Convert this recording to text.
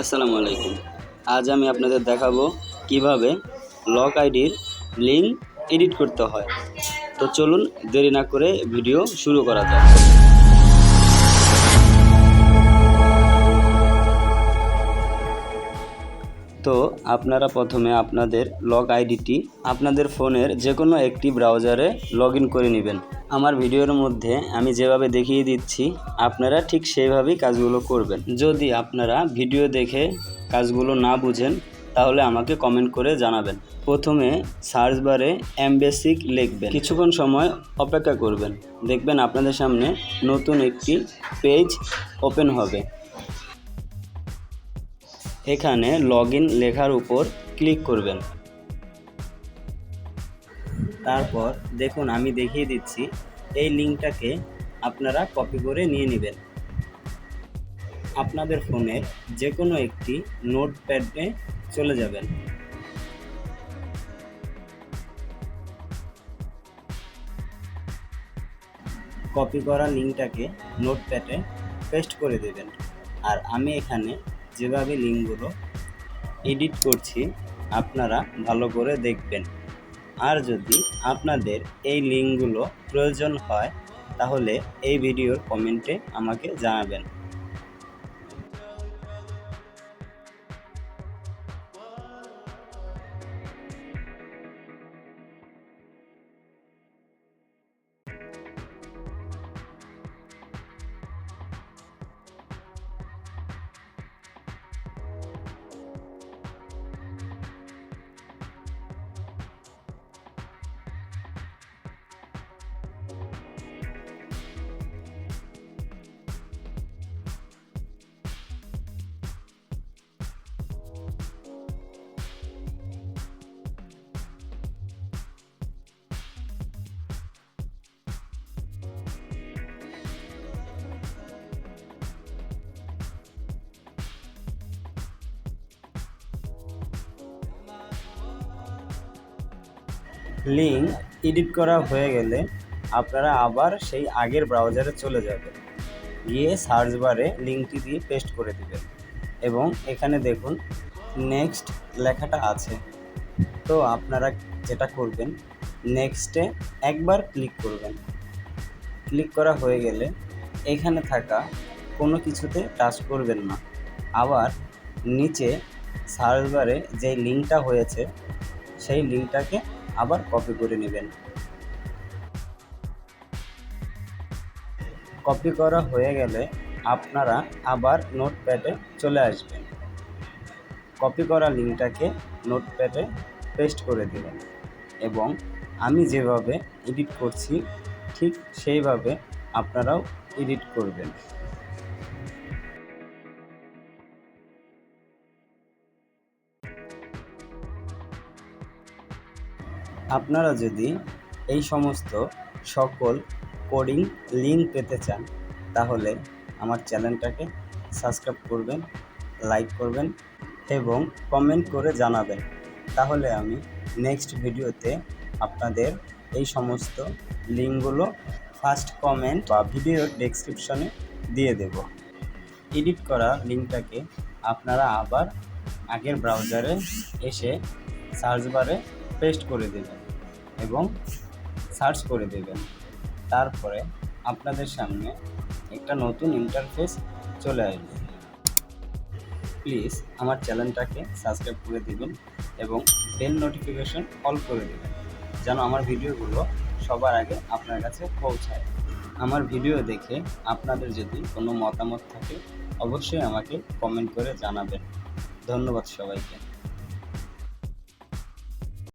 আসসালামু আলাইকুম। আজ আমি আপনাদের দেখাবো কীভাবে লক আইডির লিঙ্ক এডিট করতে হয়। তো চলুন দেরি না করে ভিডিও শুরু করা যাক। তো আপনারা প্রথমে আপনাদের লগ আইডিটি আপনাদের ফোনের যে কোনো একটি ব্রাউজারে লগ করে নেবেন। আমার ভিডিওর মধ্যে আমি যেভাবে দেখিয়ে দিচ্ছি, আপনারা ঠিক সেইভাবেই কাজগুলো করবেন। যদি আপনারা ভিডিও দেখে কাজগুলো না বুঝেন, তাহলে আমাকে কমেন্ট করে জানাবেন। প্রথমে সার্চ বারে অ্যাম্বেসিক লিখবেন। কিছুক্ষণ সময় অপেক্ষা করবেন। দেখবেন আপনাদের সামনে নতুন একটি পেজ ওপেন হবে। এখানে লগ লেখার উপর ক্লিক করবেন। তারপর দেখুন আমি দেখিয়ে দিচ্ছি, এই লিঙ্কটাকে আপনারা কপি করে নিয়ে নেবেন। আপনাদের ফোনের যে কোনো একটি নোট প্যাডে চলে যাবেন। কপি করা লিঙ্কটাকে নোটপ্যাডে পেস্ট করে দেবেন। আর আমি এখানে যেভাবে লিঙ্কগুলো এডিট করছি, আপনারা ভালো করে দেখবেন। আর যদি আপনাদের এই লিঙ্কগুলো প্রয়োজন হয় তাহলে এই ভিডিওর কমেন্টে আমাকে জানাবেন। লিঙ্ক এডিট করা হয়ে গেলে আপনারা আবার সেই আগের ব্রাউজারে চলে যাবেন। গিয়ে সার্চ বারে লিঙ্কটি দিয়ে পেস্ট করে দিবেন এবং এখানে দেখুন নেক্সট লেখাটা আছে। তো আপনারা যেটা করবেন নেক্সটে একবার ক্লিক করবেন। ক্লিক করা হয়ে গেলে এখানে থাকা কোনো কিছুতে টাচ করবেন না। আবার নিচে সার্চ বারে যে লিঙ্কটা হয়েছে, সেই লিঙ্কটাকে আবার কপি করে নেবেন। কপি করা হয়ে গেলে আপনারা আবার নোটপ্যাডে চলে আসবেন। কপি করা লিঙ্কটাকে নোটপ্যাডে পেস্ট করে দেবেন এবং আমি যেভাবে এডিট করছি, ঠিক সেইভাবে আপনারাও এডিট করবেন। আপনারা যদি এই সমস্ত সকল কোডিং লিঙ্ক পেতে চান, তাহলে আমার চ্যানেলটাকে সাবস্ক্রাইব করবেন লাইক করবেন এবং কমেন্ট করে জানাবেন। তাহলে আমি নেক্সট ভিডিওতে আপনাদের এই সমস্ত লিঙ্কগুলো ফার্স্ট কমেন্ট বা ভিডিওর ডেসক্রিপশনে দিয়ে দেব। এডিট করা লিঙ্কটাকে আপনারা আবার আগের ব্রাউজারে এসে সার্চ বারে পেস্ট করে দেবেন এবং সার্চ করে দেবেন। তারপরে আপনাদের সামনে একটা নতুন ইন্টারফেস চলে আসবে। প্লিজ আমার চ্যানেলটাকে সাবস্ক্রাইব করে দিবেন এবং বেল নোটিফিকেশন অল করে দেবেন, যেন আমার ভিডিওগুলো সবার আগে আপনার কাছে পৌঁছায়। আমার ভিডিও দেখে আপনাদের যদি কোনো মতামত থাকে, অবশ্যই আমাকে কমেন্ট করে জানাবেন। ধন্যবাদ সবাইকে।